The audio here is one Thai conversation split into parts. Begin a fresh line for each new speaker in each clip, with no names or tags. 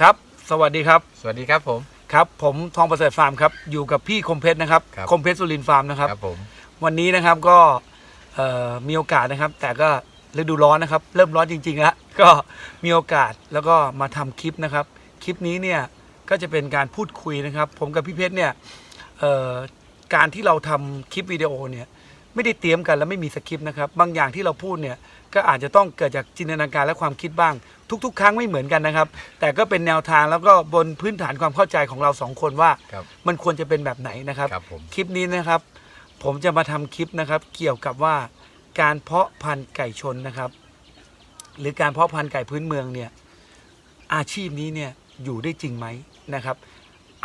ครับ สวัสดีครับ
สวัสดีครับผม
ครับผมทองประเสริฐฟาร์มครับอยู่กับพี่คมเพชรนะครับ
ครับ
คมเพชรสุรินทร์ฟาร์มนะครับ
ครับผม
วันนี้นะครับก็เอ่อมีโอกาสนะครับ แต่ก็ฤดูร้อนนะครับ เริ่มร้อนจริงๆแล้วก็มีโอกาสแล้วก็มาทำคลิปนะครับ คลิปนี้เนี่ยก็จะเป็นการพูดคุยนะครับ ผมกับพี่เพชรเนี่ยเอ่อการที่เราทำคลิปวิดีโอเนี่ย ไม่ได้เตรียมกันและไม่มีสคริปต์นะครับ บางอย่างที่เราพูดเนี่ยก็อาจจะต้องเกิดจากจินตนาการและความคิดบ้าง ทุก ๆ ครั้งไม่เหมือนกันนะครับ แต่ก็เป็นแนวทางแล้วก็บนพื้นฐานความเข้าใจของเราสองคนว่า
ครับ
มันควรจะเป็นแบบไหนนะครับ
ครับผม
คลิปนี้นะครับ ผมจะมาทำคลิปนะครับ เกี่ยวกับว่าการเพาะพันธุ์ไก่ชนนะครับ หรือการเพาะพันธุ์ไก่พื้นเมืองเนี่ยอาชีพนี้เนี่ยอยู่ได้จริงไหมนะครับ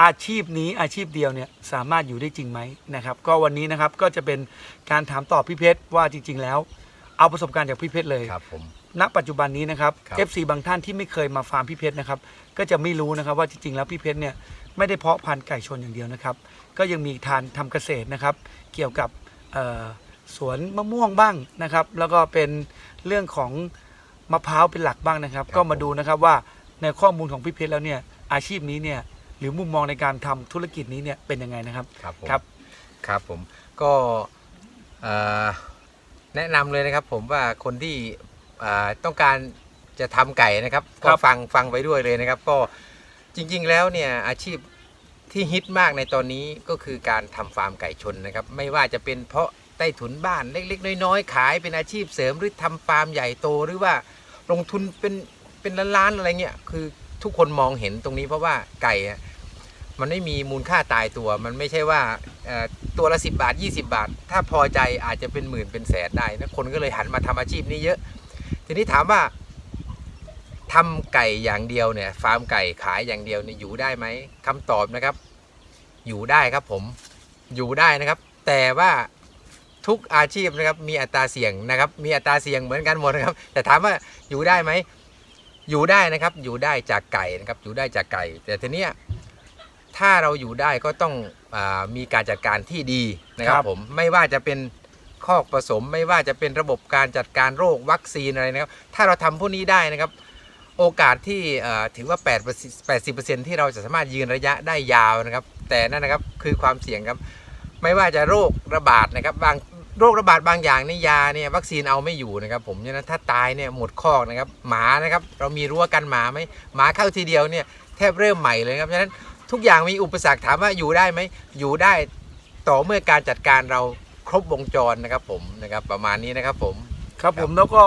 อาชีพนี้อาชีพเดียวเนี่ยสามารถอยู่ได้จริงไหมนะครับ ก็วันนี้นะครับก็จะเป็นการถามตอบพี่เพชรว่าจริง ๆ แล้ว เอาประสบการณ์จากพี่เพชรเลย
ครับผม
ณปัจจุบันนี้นะครับ
ครับ
FC บางท่านที่ไม่เคยมาฟาร์มพี่เพชรนะครับก็จะไม่รู้นะครับว่าจริงๆแล้วพี่เพชรเนี่ยไม่ได้เพาะพันธุ์ไก่ชนอย่างเดียวนะครับ ก็ยังมีทานทำเกษตรนะครับ เกี่ยวกับเอ่อสวนมะม่วงบ้างนะครับ แล้วก็เป็นเรื่องของมะพร้าวเป็นหลักบ้างนะครับก็มาดูนะครับว่าในข้อมูลของพี่เพชรแล้วเนี่ยอาชีพนี้เนี่ย หรือมุมมองในการทำธุรกิจนี้เนี่ยเป็นยังไงนะครับ
ครับผม
ครับ
ครับผมก็เอ่อแนะนำเลยนะครับผมว่าคนที่อ่าต้องการจะทำไก่นะครับ
ครั
ก็
บ
ฟังฟังไปด้วยเลยนะครับ ก็จริงๆแล้วเนี่ยอาชีพที่ฮิตมากในตอนนี้ก็คือการทำฟาร์มไก่ชนนะครับ ไม่ว่าจะเป็นเพาะใต้ถุนบ้านเล็กๆ น้อยๆ ขายเป็นอาชีพเสริมหรือทำฟาร์มใหญ่โตหรือว่าลงทุนเป็นเป็นล้านๆอะไรเงี้ยคือทุกคนมองเห็นตรงนี้เพราะว่าไก่อะ มันไม่มีมูลค่าตายตัว มันไม่ใช่ว่าตัวละ 10 บาท 20 บาท ถ้าพอใจอาจจะเป็นหมื่นเป็นแสนได้นะคนก็เลยหันมาทำอาชีพนี้เยอะ ทีนี้ถามว่าทำไก่อย่างเดียวเนี่ยฟาร์มไก่ขายอย่างเดียวเนี่ยอยู่ได้ไหมคำตอบนะครับ อยู่ได้ครับผมอยู่ได้นะครับ แต่ว่าทุกอาชีพนะครับมีอัตราเสี่ยงนะครับ มีอัตราเสี่ยงเหมือนกันหมดนะครับ แต่ถามว่าอยู่ได้ไหมอยู่ได้นะครับ อยู่ได้จากไก่นะครับอยู่ได้จากไก่ แต่ทีเนี้ย ถ้าเราอยู่ได้ก็ต้องอามีการจัดการที่ดีนะครั
ครับบ
ผมไม่ว่าจะเป็นคอกผสม ไม่ว่าจะเป็นระบบการจัดการโรควัคซีนอะไรนะครับ ถ้าเราทำพวกนี้ได้นะครับ โอกาสที่เอ่อถือว่า 8 80%ที่เราจะสามารถยืนระยะได้ยาวนะครับ แต่นั่นนะครับคือความเสี่ยงครับ ไม่ว่าจะโรคระบาดนะครับบางโรคระบาดบางอย่างนี่ยาเนี่ยวัคซีนเอาไม่อยู่นะครับผมฉะนั้นถ้าตายเนี่ยหมดคอกนะครับหมานะครับเรามีรั้วกันหมาไหมหมาเข้าทีเดียวเนี่ยแทบเริ่มใหม่เลยครับฉะนั้น ทุกอย่างมีอุปสรรคถามว่าอยู่ได้ไหมอยู่ได้ต่อเมื่อการจัดการเราครบวงจรนะครับผมนะครับประมาณนี้นะครับผม
ครับผมแล้วก็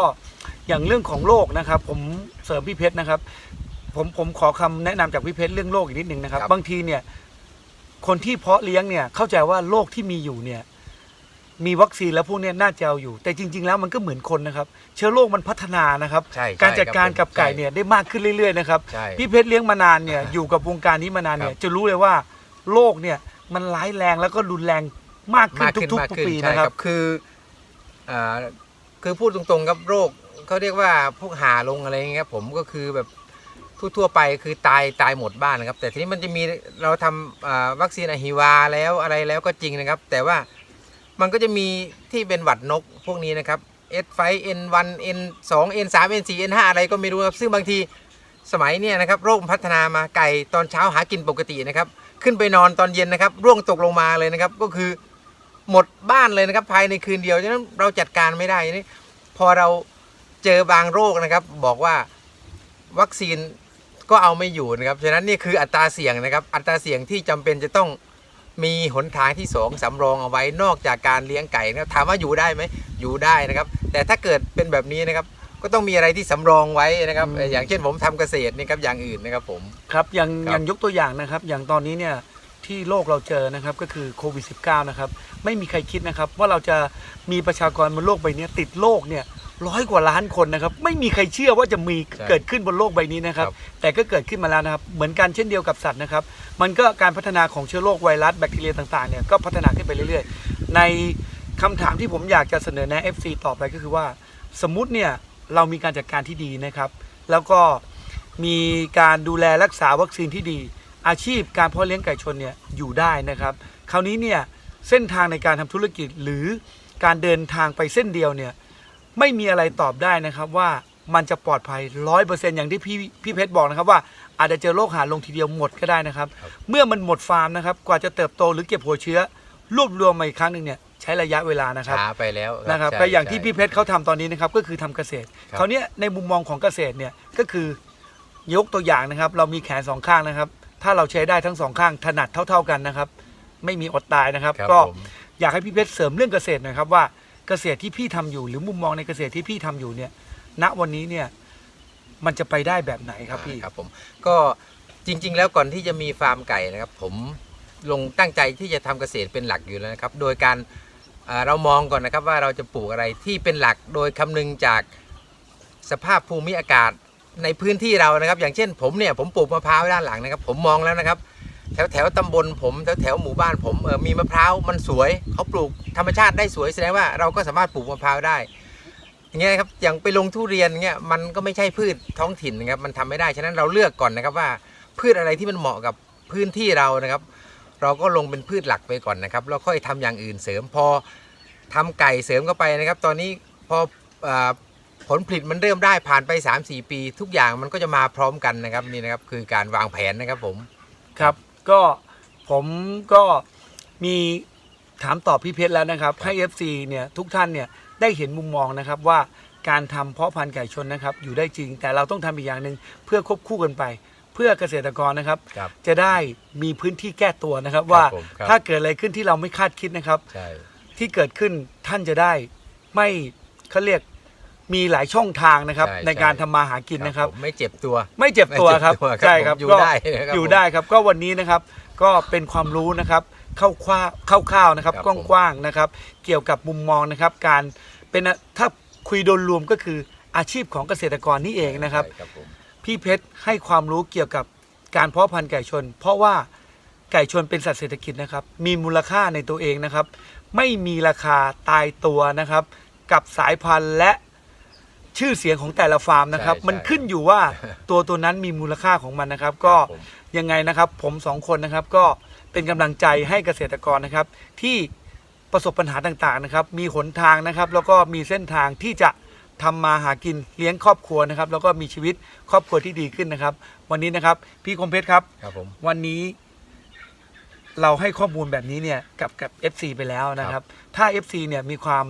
อย่างเรื่องของโรคนะครับ ผมเสริมพี่เพชรนะครับ ผมผมขอคำแนะนำจากพี่เพชรเรื่องโรคอีกนิดหนึ่งนะครับ
ครับ
บางทีเนี่ยคนที่เพาะเลี้ยงเนี่ยเข้าใจว่าโรคที่มีอยู่เนี่ย มีวัคซีนแล้วพวกเนี้ยน่าจะเอาอยู่ แต่จริง ๆ แล้วมันก็เหมือนคนนะครับ เชื้อโรคมันพัฒนานะครับ
ใช่ใช่
การจัดการ
ค
กับ
ผม
ไก่เนี่ยได้มากขึ้นเรื่อยๆนะครับ
ใช่
พี่เพชรเลี้ยงมานานเนี่ยอยู่กับวงการนี้มานานเนี่ย
ครับ
จะรู้เลยว่าโรคเนี่ยมันร้ายแรงแล้วก็รุนแรงมากขึ้น
มากขึ้น
ทุก
มาก
ๆ
ขึ้น
ปี
ใช่
นะครับ
คืออ่าคือพูดตรงๆครับโรคเขาเรียกว่าพวกหาลงอะไรอย่างเงี้ยครับผมก็คือแบบทั่วๆไปคือตายตายหมดบ้านนะครับ แต่ทีนี้มันจะมีเราทำอ่าวัคซีนอะฮิวาแล้วอะไรแล้วก็จริงนะครับ แต่ว่า มันก็จะมีที่เป็นหวัดนกพวกนี้นะครับ S5 N1 N2 N3 N4 N5 อะไรก็ไม่รู้ครับซึ่งบางทีสมัยเนี่ยนะครับโรคพัฒนามาไก่ตอนเช้าหากินปกตินะครับ ขึ้นไปนอนตอนเย็นนะครับ ร่วงตกลงมาเลยนะครับ ก็คือหมดบ้านเลยนะครับภายในคืนเดียวฉะนั้นเราจัดการไม่ได้นี่พอเราเจอบางโรคนะครับ บอกว่าวัคซีนก็เอาไม่อยู่นะครับฉะนั้นนี่คืออัตราเสี่ยงนะครับ อัตราเสี่ยงที่จำเป็นจะต้อง มีหนทางที่สองสำรองเอาไว้นอกจากการเลี้ยงไก่นะครับถามว่าอยู่ได้ไหมอยู่ได้นะครับ แต่ถ้าเกิดเป็นแบบนี้นะครับ ก็ต้องมีอะไรที่สำรองไว้นะครับ
อืม
อย่างเช่นผมทำเกษตรนี่ครับอย่างอื่นนะครับผม
ครับอย่าง
ครับ
อย่างยกตัวอย่างนะครับ อย่างตอนนี้เนี่ยที่โลกเราเจอนะครับก็คือโควิด -19 นะครับไม่มีใครคิดนะครับว่าเราจะมีประชากรบนโลกใบนี้ติดโรคเนี่ย ร้อยกว่าล้านคนนะครับ ไม่มีใครเชื่อว่าจะมี
ใช่
เกิดขึ้นบนโลกใบนี้นะครับ
ครับ
แต่ก็เกิดขึ้นมาแล้วนะครับ เหมือนกันเช่นเดียวกับสัตว์นะครับ มันก็การพัฒนาของเชื้อโรคไวรัสแบคทีเรียต่างๆเนี่ยก็พัฒนาขึ้นไปเรื่อยๆ ในคำถามที่ผมอยากจะเสนอแนะ FC ต่อไปก็คือว่า สมมุติเนี่ยเรามีการจัดการที่ดีนะครับ แล้วก็มีการดูแลรักษาวัคซีนที่ดี อาชีพการเพาะเลี้ยงไก่ชนเนี่ยอยู่ได้นะครับ คราวนี้เนี่ยเส้นทางในการทำธุรกิจหรือการเดินทางไปเส้นเดียวเนี่ย ไม่มีอะไรตอบได้นะครับว่ามันจะปลอดภัยร้อยเปอร์เซ็นต์อย่างที่พี่พี่เพชรบอกนะครับว่าอาจจะเจอโรคหาลงทีเดียวหมดก็ได้นะครับ
ครับ
เมื่อมันหมดฟาร์มนะครับกว่าจะเติบโตหรือเก็บหัวเชื้อ รวบรวมมาอีกครั้งหนึ่งเนี่ยใช้ระยะเวลานะครับ
ช้าไปแล้ว
นะครับ
ใช่
ก็อย่างที่
ใช่
พี่เพชรเขาทำตอนนี้นะครับก็คือทำเกษตร
ครับ
คราวเนี้ยในมุมมองของเกษตรเนี่ยก็คือยกตัวอย่างนะครับ เรามีแขนสองข้างนะครับ ถ้าเราใช้ได้ทั้งสองข้างถนัดเท่า ๆกันนะครับ ไม่มีอดตายนะครับ
ครับ
ก็
ผม
อยากให้พี่เพชรเสริมเรื่องเกษตรหน่อยครับว่า เกษตรที่พี่ทำอยู่ หรือมุมมองในเกษตรที่พี่ทำอยู่เนี่ย ณวันนี้เนี่ยมันจะไปได้แบบไหนครับพี่
ครับผมก็จริง ๆ แล้วก่อนที่จะมีฟาร์มไก่นะครับ ผมลงตั้งใจที่จะทำเกษตรเป็นหลักอยู่แล้วนะครับ โดยการเอ่อเรามองก่อนนะครับว่าเราจะปลูกอะไรที่เป็นหลักโดยคำนึงจากสภาพภูมิอากาศในพื้นที่เรานะครับ อย่างเช่นผมเนี่ยผมปลูกมะพร้าวด้านหลังนะครับ ผมมองแล้วนะครับ แถวแถวตำบลผมแถวแถวหมู่บ้านผมเออมีมะพร้าวมันสวยเขาปลูกธรรมชาติได้สวยแสดงว่าเราก็สามารถปลูกมะพร้าวได้อย่างเงี้ยครับอย่างไปลงทุเรียนเงี้ยมันก็ไม่ใช่พืชท้องถิ่นนะครับมันทำไม่ได้ฉะนั้นเราเลือกก่อนนะครับว่าพืชอะไรที่มันเหมาะกับพื้นที่เรานะครับ เราก็ลงเป็นพืชหลักไปก่อนนะครับแล้วค่อยทำอย่างอื่นเสริมพอทำไก่เสริมเข้าไปนะครับ ตอนนี้พออผลผลิตมันเริ่มได้ผ่านไป 3-4 ปี ทุกอย่างมันก็จะมาพร้อมกันนะครับนี่นะครับคือการวางแผนนะครับผม
ครับ ก็ผมก็มีถามตอบพี่เพชรแล้วนะครับ ให้ FC เนี่ยทุกท่านเนี่ยได้เห็นมุมมองนะครับว่าการทำเพาะพันธุ์ไก่ชนนะครับ อยู่ได้จริงแต่เราต้องทำอีกอย่างหนึ่งเพื่อควบคู่กันไป เพื่อเกษตรกรนะครับ
ครับ
จะได้มีพื้นที่แก้ตัวนะครับ ว่า
ผมครับ
ถ้าเกิดอะไรขึ้นที่เราไม่คาดคิดนะครับ
ใช่
ที่เกิดขึ้นท่านจะได้ไม่เขาเรียก มีหลายช่องทางนะครับ
ใช่
ในการ
ใช่
ทำมาหากินนะครับ
ผมไม่เจ็บตัว
ไม่เจ็บตัวครับ
ไม่เจ็บตัวครับ
ใช่ครับ
ผมอยู่
ก็
ได้นะครับ
อยู่
ผม
ได้ครับ ก็วันนี้นะครับก็เป็นความรู้นะครับเข้าคว้าคร่าวๆนะครับ
ครับ
ก
ผม
ว้างๆนะครับ เกี่ยวกับมุมมองนะครับ การเป็นถ้าคุยโดยรวมก็คืออาชีพของเกษตรกรนี่เองนะครับ
ใช่ครับผม
พี่เพชรให้ความรู้เกี่ยวกับการเพาะพันธุ์ไก่ชน เพราะว่าไก่ชนเป็นสัตว์เศรษฐกิจนะครับ มีมูลค่าในตัวเองนะครับ ไม่มีราคาตายตัวนะครับ กับสายพันธุ์และ ชื่อเสียงของแต่ละฟาร์มนะครับ
ใช่
มัน
ใช่
ขึ้นอยู่ว่าตัวตัวนั้นมีมูลค่าของมันนะครับ ก็
ครับผม
ยังไงนะครับ ผมสองคนนะครับก็เป็นกำลังใจให้เกษตรกรนะครับ ที่ประสบปัญหาต่างๆนะครับ มีหนทางนะครับ แล้วก็มีเส้นทางที่จะทำมาหากินเลี้ยงครอบครัวนะครับ แล้วก็มีชีวิตครอบครัวที่ดีขึ้นนะครับ วันนี้นะครับ พี่คมเพชรครับ
ครับผม
วันนี้เราให้ข้อมูลแบบนี้เนี่ยกับกับ FC ไปแล้วนะครับ ถ้า FC เนี่ยมีความ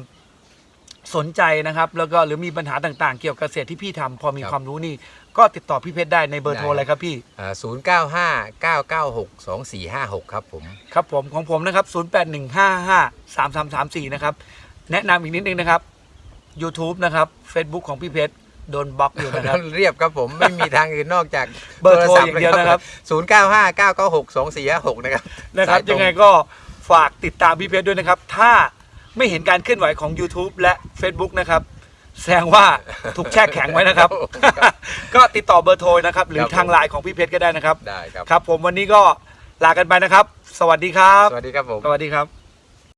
สนใจนะครับ แล้วก็หรือมีปัญหาต่างๆ เกี่ยวกับเกษตรที่พี่ทำพอมี
ครับ
ความรู้นี่ ก็ติดต่อพี่เพชรได้ในเบอร์โทร
ได้
อะไรครับพี่
ศูนย์เก้าห้าเก้าเก้าหกสองสี่ห้าหกครับผม
ครับผมของผมนะครับ 0815533334 นะครับ แนะนำอีกนิดนึงนะครับ YouTube นะครับ Facebook ของพี่เพชรโดนบล็อกอยู่นะครับ
เรียบครับผมไม่มีทางอื่นนอกจาก
เบอร์โทรอย่างเดียวนะครับ
ศูนย์เก้าห้าเก้าเก้าหกสองสี่ห้าหกนะครับ
นะครับ
สาตร
ยังไงก็ฝากติดตามพี่เพชรด้วยนะครับ ถ้า ไม่เห็นการเคลื่อนไหวของ YouTube และ Facebook นะครับ แสดงว่าถูกแช่แข็งไว้นะครับ ก็ติดต่อเบอร์โทรนะครับ หรือ
ครับผม
ทางไลน์ของพี่เพชรก็ได้นะครับ
ได้ครับ
ครับ ผมวันนี้ก็ลากันไปนะครับ สวัสดีครับ
สวัสดีครับผม
สวัสดีครับ